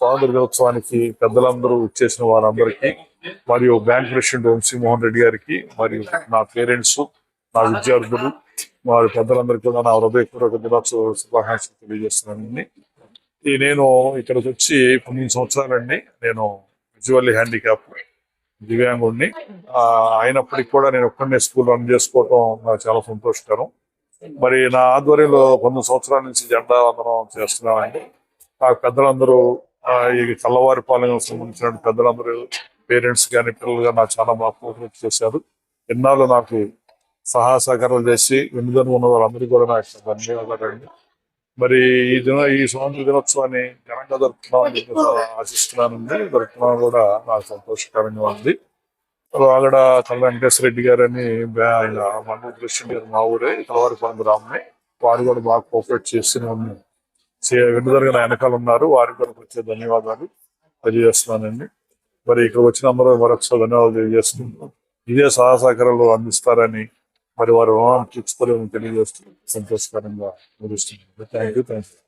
స్వాతంత్ర దినోత్సవానికి పెద్దలందరూ ఇచ్చేసిన వారందరికీ మరియు బ్యాంక్ ప్రెసిడెంట్ వంశీమోహన్ రెడ్డి గారికి మరియు నా పేరెంట్స్ నా విద్యార్థులు వారి పెద్దలందరికీ కూడా నా హృదయపూర్వక దినోత్సవ శుభాకాంక్షలు తెలియజేస్తున్నానండి ఈ నేను ఇక్కడికి వచ్చి పన్నెండు సంవత్సరాలండి. నేను విజువల్లీ హ్యాండిక్యాప్ దివ్యాంగుడిని. అయినప్పటికీ కూడా నేను ఒక్కడనే స్కూల్ రన్ చేసుకోవటం నాకు చాలా సంతోషకరం. మరి నా ఆధ్వర్యంలో కొన్ని సంవత్సరాల నుంచి జెండా వందనం చేస్తున్నామండి నాకు పెద్దలందరూ ఆ, ఈ సంబంధించిన పెద్దలందరూ పేరెంట్స్ కానీ పిల్లలు కానీ నాకు చాలా బాగా కోఆపరేట్ చేశారు. ఎన్నాళ్ళు నాకు సహాయ సహకారాలు చేసి వెన్నుదను ఉన్న వాళ్ళందరికీ కూడా నాకు ధన్యవాదాలండి. మరి ఈ దిన ఈ స్వాతంత్ర దినోత్సవాన్ని ఘనంగా జరుపుతున్నామని ఆశిస్తున్నానండి. జరుపుతున్నాను కూడా నాకు సంతోషకరంగా ఉంది. అక్కడ కళ్ళ వెంకటేశ్వర రెడ్డి గారు అని ఆయన మండల కృష్ణ గారు మా ఊరే కలవారిపాలెం రామ్ని వారు కూడా బాగా కోఆపరేట్ చేస్తూనే ఉన్నారు వెనకాల ఉన్నారు. వారికి కూడా వచ్చే ధన్యవాదాలు తెలియజేస్తున్నానండి. మరి ఇక్కడ వచ్చిన అందరూ మరొకసారి ధన్యవాదాలు తెలియజేస్తున్నాం ఇదే సహాయ సహకారాలు అందిస్తారని మరి వారు రుణాన్ని తీర్చుకోలేమని తెలియజేస్తూ సంతోషకరంగా ముగిస్తున్నాను. Thank you thank you